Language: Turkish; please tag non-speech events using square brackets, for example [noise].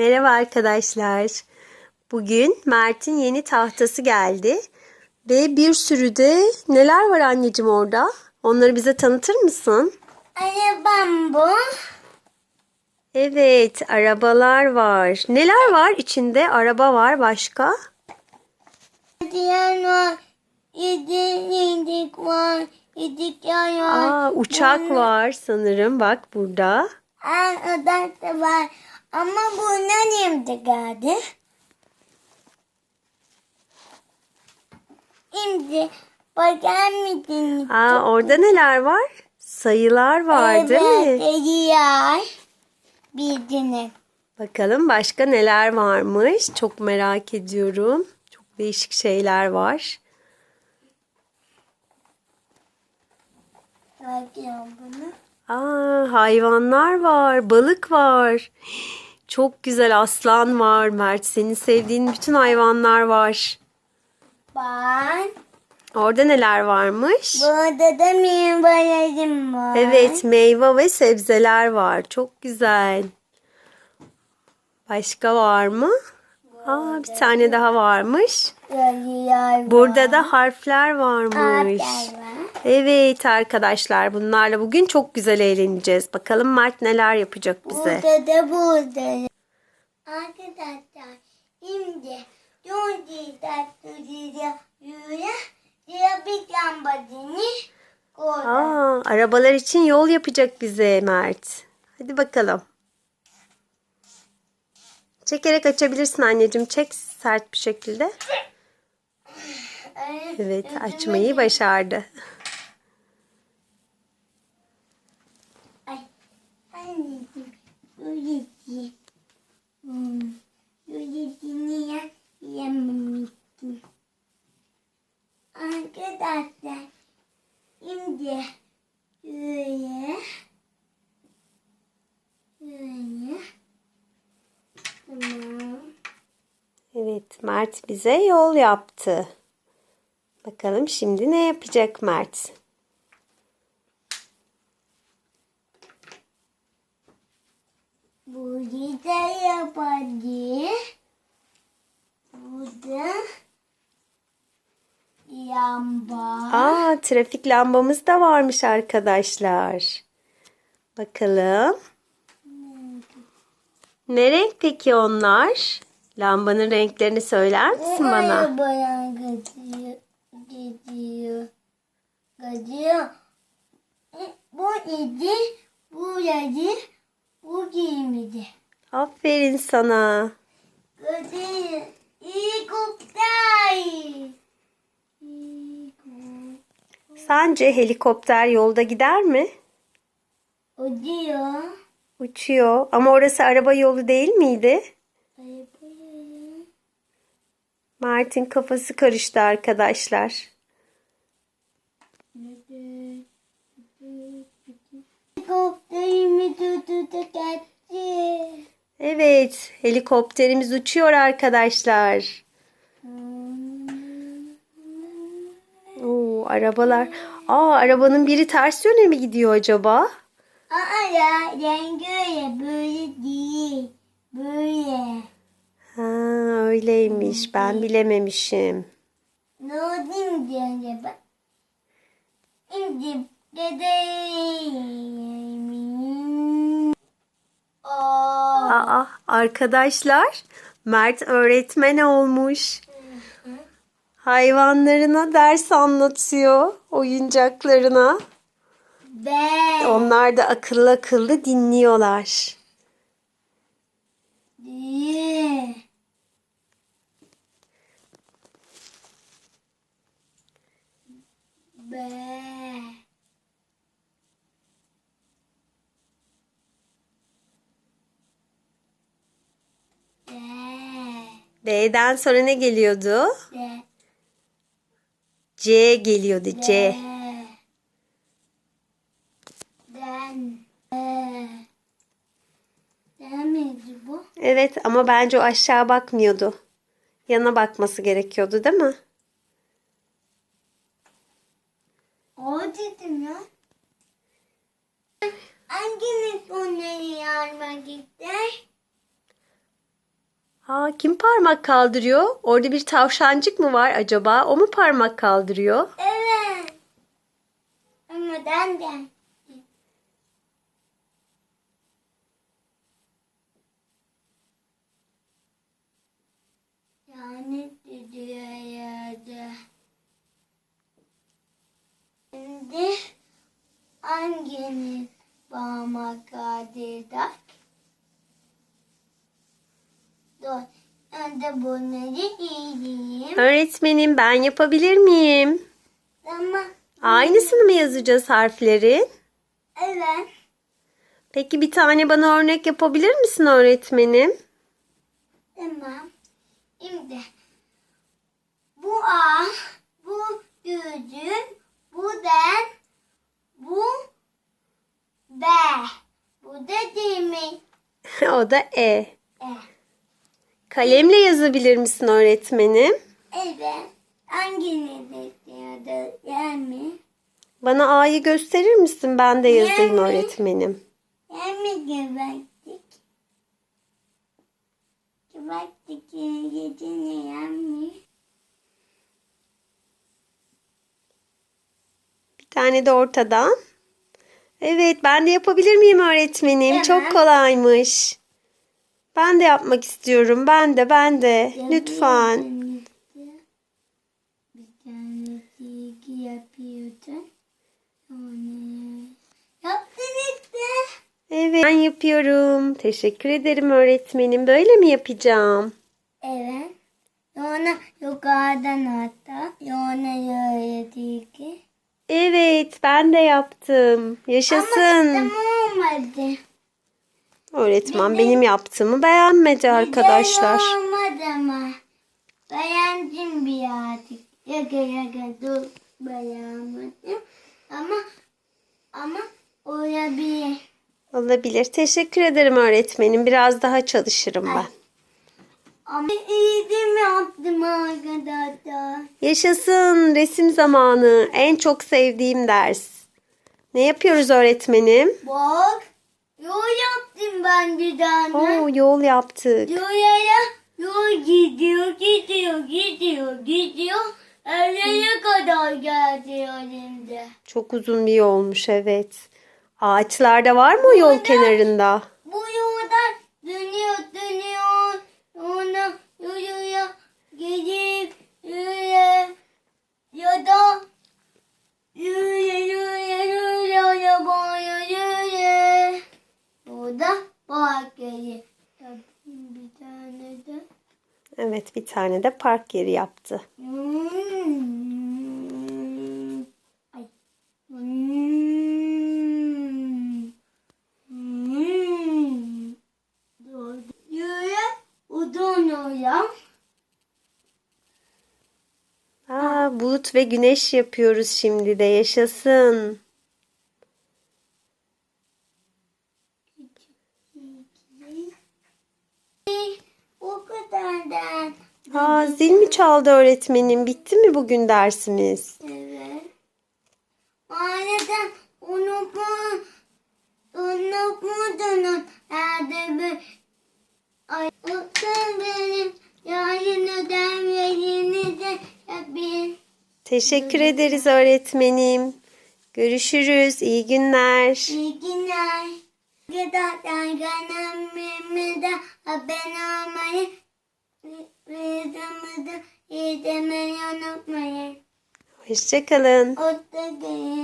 Merhaba arkadaşlar. Bugün Mert'in yeni tahtası geldi. Ve bir sürü de neler var anneciğim orada? Onları bize tanıtır mısın? Arabam bu. Evet, arabalar var. Neler var içinde? Araba var başka? Diyen var. Yedi yedik var. Yedikler var. Aa, uçak var sanırım. Bak burada. Aa, odak da var. Ama bunlar nerede geldi? Şimdi bakar mısın? Aa, orada neler var? Sayılar var değil mi? Evet, yer. Bildiğini. Bakalım başka neler varmış. Çok merak ediyorum. Çok değişik şeyler var. Bakıyorum bunu. Aa, hayvanlar var, balık var. Çok güzel aslan var. Mert senin sevdiğin bütün hayvanlar var. Ben. Orada neler varmış? Burada da meyvelerim var. Evet, meyve ve sebzeler var. Çok güzel. Başka var mı? Aa, bir tane daha varmış. Var. Burada da harfler varmış. Harfler var. Evet arkadaşlar bunlarla bugün çok güzel eğleneceğiz. Bakalım Mert neler yapacak bize. Burada da burada. Arkadaşlar şimdi Jondi tatlıcıya yürüye lambadını koydum. Aa, arabalar için yol yapacak bize Mert. Hadi bakalım. Çekerek açabilirsin anneciğim. Çek sert bir şekilde. Evet açmayı başardı. Ay, anneciğim, yürüyeceğim. Hmm, yürüyeceğini ya, yememiştim. Arkadaşlar, şimdi. Tamam. Evet Mert bize yol yaptı. Bakalım şimdi ne yapacak Mert? Burada yabancı. Burada yamba. Aa, trafik lambamız da varmış arkadaşlar. Bakalım. Ne renk peki onlar? Lambanın renklerini söyler misin bana? Arabaya gidiyor. Gidiyor. Gidiyor. Bu idi. Bu yedi. Bu giymedi. Aferin sana. Gidiyor. Helikopter. Helikopter. Sence helikopter yolda gider mi? O diyor. Uçuyor. Ama orası araba yolu değil miydi? Mert'in kafası karıştı arkadaşlar. Evet, helikopterimiz uçuyor arkadaşlar. Oo, arabalar. Aa, arabanın biri ters yöne mi gidiyor acaba? Aa ya rengi öyle böyle değil. Böyle. Ha, öyleymiş. Ben bilememişim. Ne oldu diye acaba? Şimdi dedeyim. Aa. Aa, arkadaşlar, Mert öğretmen olmuş. Hayvanlarına ders anlatıyor, oyuncaklarına. Be. Onlar da akıllı akıllı dinliyorlar. Diye. B'den sonra ne geliyordu? Be. C geliyordu, C. Den. Be. Den miydi bu? Evet ama bence o aşağı bakmıyordu. Yana bakması gerekiyordu değil mi? O dedim ya. Hanginiz onları yarmak ister? Ha, kim parmak kaldırıyor? Orada bir tavşancık mı var acaba? O mu parmak kaldırıyor? Evet. Ama ben de. Yani diyor yerde. Şimdi hanginiz parmak kaldıracak? Dur. Bunları yiyeyim. Öğretmenim ben yapabilir miyim? Tamam. Aynısını mı yazacağız harflerin? Evet. Peki bir tane bana örnek yapabilir misin öğretmenim? Tamam. Şimdi bu A, bu düzgün, bu den, bu B. Bu da değil mi? [laughs] o da E. E. Kalemle yazabilir misin öğretmenim? Evet. Hangini bekliyordu? Yer mi? Bana A'yı gösterir misin? Ben de yazayım Yani. öğretmenim. Yer mi geberttik? Geberttik yedini yer mi? Bir tane de ortadan. Evet ben de yapabilir miyim öğretmenim? Tamam. Çok kolaymış. Ben de yapmak istiyorum. Ben de ben de. Lütfen. Evet ben yapıyorum. Teşekkür ederim öğretmenim. Böyle mi yapacağım? Evet. Sonra yukarıdan hatta. Sonra değil ki. Evet ben de yaptım. Ama Yaşasın. tamam olmadı. Öğretmen benim yaptığımı beğenmedi arkadaşlar. Olmadı ama. Beğendim birazcık. Yaka yaka dur beğenmedim. Ama ama olabilir. Olabilir. Teşekkür ederim öğretmenim. Biraz daha çalışırım ben. Ama iyi değil mi yaptım arkadaşlar? Yaşasın resim zamanı. En çok sevdiğim ders. Ne yapıyoruz öğretmenim? Bak. Yol yaptım ben bir tane. Oo, yol yaptık. Yola yol gidiyor, gidiyor, gidiyor, gidiyor. Nereye kadar geldi önümde? Çok uzun bir yolmuş evet. Ağaçlarda var mı o yol Burada. kenarında? Bu yoldan dönüyor, dönüyor. Sonra yürüyor, gidip yürüyor. Ya da yürüyor, yürüyor, yürüyor, yabaya yürüyor. Burada park yeri. Yapayım bir tane de. Evet bir tane de park yeri yaptı. Hmm. Ay. Hmm. Hmm. Yürü. Aa, bulut ve güneş yapıyoruz şimdi de yaşasın. O Aa, zil mi çaldı öğretmenim? Bitti mi bugün dersimiz? Evet. Aileden unutma. Unutmadın. Nerede bir Ay, benim yarın ödevlerini de yapayım. Teşekkür ederiz öğretmenim. Görüşürüz. İyi günler. İyi günler. Gıdadan kanalımıza abone olmayı videomuzu izlemeyi unutmayın. Hoşçakalın. Hoşçakalın.